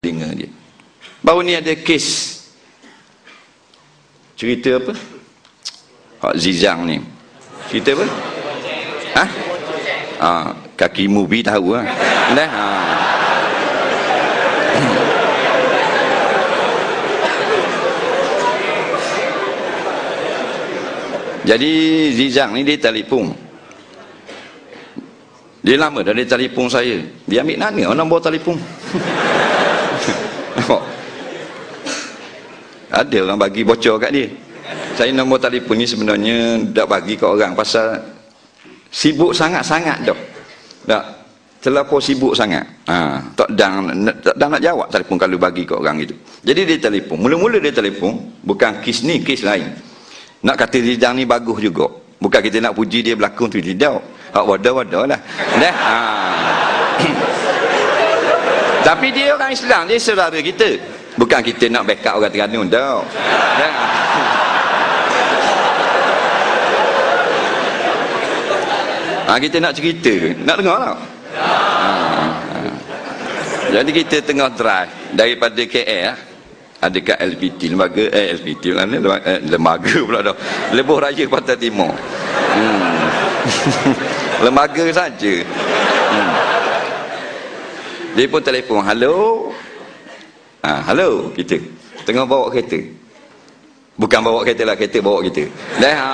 dengar dia. Baru ni ada kes cerita apa? Hak Zizang ni. Cerita apa? Ha? Ha, kaki movie tahu lah. Dah. Ha. Jadi Zizang ni dia telefon. Dia lama dah dia telefon saya. Dia ambil orang bawa telefon? Ada orang bagi bocor kat dia. Saya nombor telefon ni sebenarnya tak bagi ke orang pasal sibuk sangat-sangat dah. Tak terlalu sibuk sangat. Ha, tak dah, tak dah nak jawab telefon kalau bagi ke orang itu. Jadi dia telefon. Mula-mula dia telefon, bukan kes ni, kes lain. Nak kata Zidane ni bagus juga. Bukan kita nak puji dia berlakon tu tidak. Hak wadah-wadah lah. Dah. Ha. Tapi dia orang Islam, dia saudara kita. Bukan kita nak backup orang Terengganu. Dah. Ha, kita nak cerita Nak dengar tak? Ha, ha. Jadi kita tengah drive daripada KL ada kat LPT lembaga eh LPT ni lembaga, eh, lembaga pula dah lebuh raya Pantai Timur hmm. lembaga saja hmm. dia pun telefon halo ha, halo kita. Tengah bawa kereta. Bukan bawa kereta lah kereta bawa kita. Dah ha.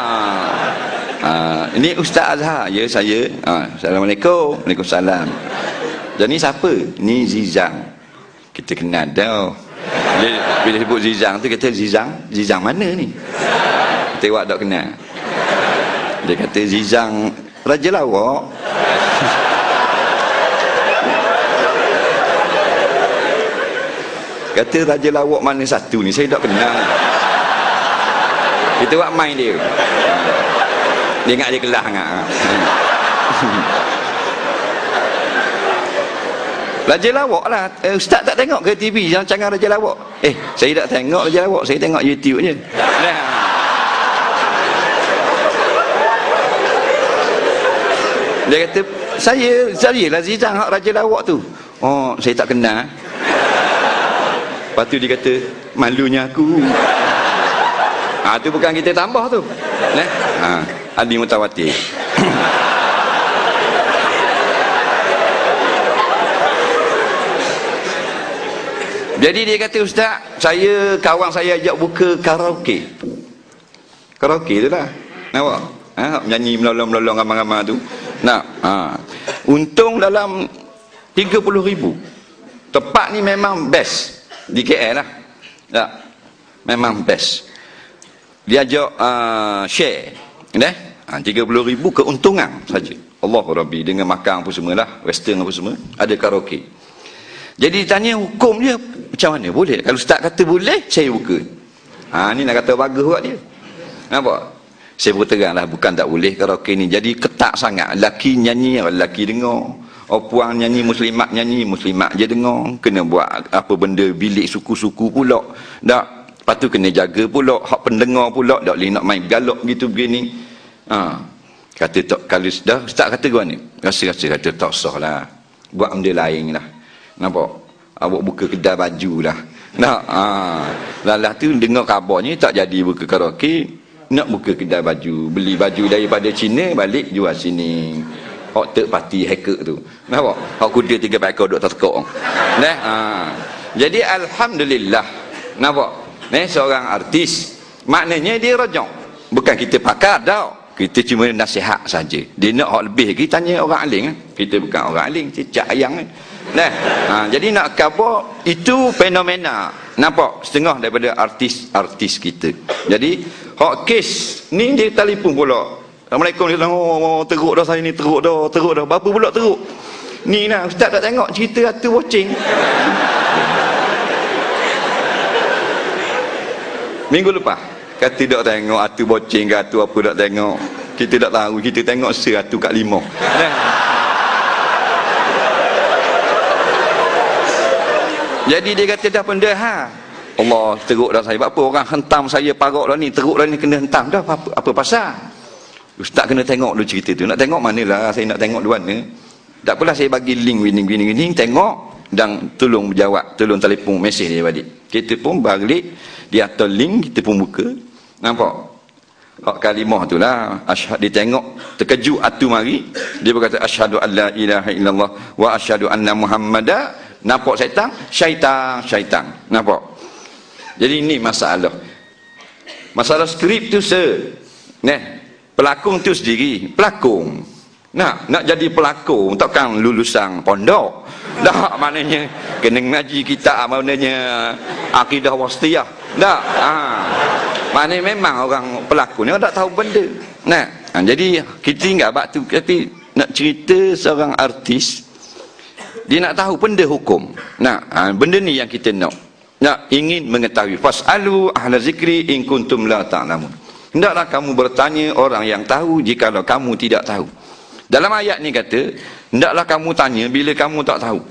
ha. ini Ustaz Azhar ya saya. Ha. Assalamualaikum. Waalaikumsalam. Jadi siapa? Ni Zizang. Kita kenal dah. Bila, bila sebut Zizang tu kata Zizang Zizang mana ni? Kita awak tak kenal. Dia kata Zizang Raja Lawak kata Raja Lawak mana satu ni saya tak kenal kita buat main dia dia ingat dia kelah ingat Raja Lawak lah. Eh, Ustaz tak tengok ke TV yang canggah Raja Lawak? Eh, saya tak tengok Raja Lawak. Saya tengok YouTube je. Nah. Dia kata, saya, saya lah Zizang hak Raja Lawak tu. Oh, saya tak kenal. Lepas tu dia kata, malunya aku. Ha, tu bukan kita tambah tu. Nah. Ha, Adi Mutawatir. Jadi dia kata ustaz, saya kawan saya ajak buka karaoke. Karaoke tu lah. Nampak? Ha, nyanyi melolong-melolong ramai-ramai tu. Nah, ha. Untung dalam 30 ribu. Tempat ni memang best. Di KL lah. Tak. Memang best. Dia ajak uh, share. Eh? Ha, 30 ribu keuntungan saja. Allah Rabbi dengan makan apa semua lah. Western apa semua. Ada karaoke. Jadi ditanya hukum dia macam mana boleh? Kalau ustaz kata boleh, saya buka. Ha ni nak kata bagus buat dia. Nampak? Saya berteranglah bukan tak boleh karaoke ni. Jadi ketak sangat. Laki nyanyi, laki dengar. Oh puang nyanyi, muslimat nyanyi, muslimat je dengar. Kena buat apa benda bilik suku-suku pula. Tak. Lepas tu kena jaga pula. Hak pendengar pula. Tak boleh nak main galok gitu begini. Ha. Kata tak, kalau dah, ustaz kata gua ni. Rasa-rasa kata tak sah lah. Buat benda lain lah. Nampak? Awak buka kedai baju lah. Nak, ha. Lalah tu dengar kabarnya tak jadi buka karaoke. Nak buka kedai baju. Beli baju daripada Cina, balik jual sini. Hak third party hacker tu. Nampak? Hak kuda tiga pakar duk tertekuk. Nah, ha. Jadi Alhamdulillah. Nampak? Ni seorang artis. Maknanya dia rojok. Bukan kita pakar tau. Kita cuma nasihat saja. Dia nak hak lebih lagi tanya orang aling. Kita bukan orang aling. Cicak ayang. Nah, ha, jadi nak khabar itu fenomena. Nampak setengah daripada artis-artis kita. Jadi hak kes ni dia telefon pula. Assalamualaikum dia oh, oh, teruk dah saya ni teruk dah, teruk dah. Berapa pula teruk? Ni lah ustaz tak tengok cerita atu watching. Minggu lepas kata tak tengok atu boceng ke atu apa tak tengok. Kita tak tahu, kita tengok se atu kat lima. Nah. Jadi dia kata dah benda ha. Allah teruk dah saya. Apa orang hentam saya parok dah ni. Teruk dah ni kena hentam dah. Apa, apa pasal? Ustaz kena tengok dulu cerita tu. Nak tengok mana lah saya nak tengok dua mana. Tak apalah saya bagi link gini gini gini. Tengok. dan tolong jawab tolong telefon mesej dia balik. Kita pun balik dia atas link kita pun buka. Nampak? Hak kalimah tu lah. Asyhad dia tengok terkejut atu mari dia berkata asyhadu alla ilaha illallah wa asyhadu anna muhammada nampak syaitan? Syaitan syaitan. Nampak? Jadi ini masalah. Masalah skrip tu se Nah, pelakon tu sendiri. Pelakon nak nak jadi pelakon takkan lulusan pondok. Dah maknanya kena ngaji kita maknanya akidah wasitiyah dah ha. maknanya memang orang pelakon ni tak tahu benda. Nah ha, jadi kita tinggal bab tu. Tapi nak cerita seorang artis dia nak tahu benda hukum. Nah ha, benda ni yang kita nak. Nak ingin mengetahui. Fasalu ahla zikri in kuntum la ta'lamun hendaklah kamu bertanya orang yang tahu jika kamu tidak tahu. Dalam ayat ni kata hendaklah kamu tanya bila kamu tak tahu.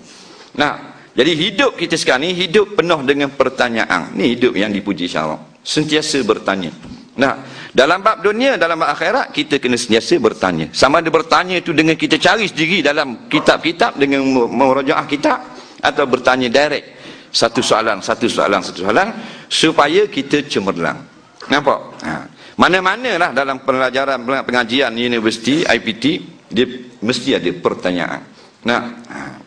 Nah jadi hidup kita sekarang ni hidup penuh dengan pertanyaan. Ni hidup yang dipuji syarak sentiasa bertanya. Nah dalam bab dunia dalam bab akhirat kita kena sentiasa bertanya. Sama ada bertanya itu dengan kita cari sendiri dalam kitab-kitab dengan merajaah kitab atau bertanya direct. Satu soalan satu soalan satu soalan supaya kita cemerlang. Nampak? Ha. Mana-mana lah dalam pelajaran pengajian universiti IPT dia mesti ada pertanyaan nah ha.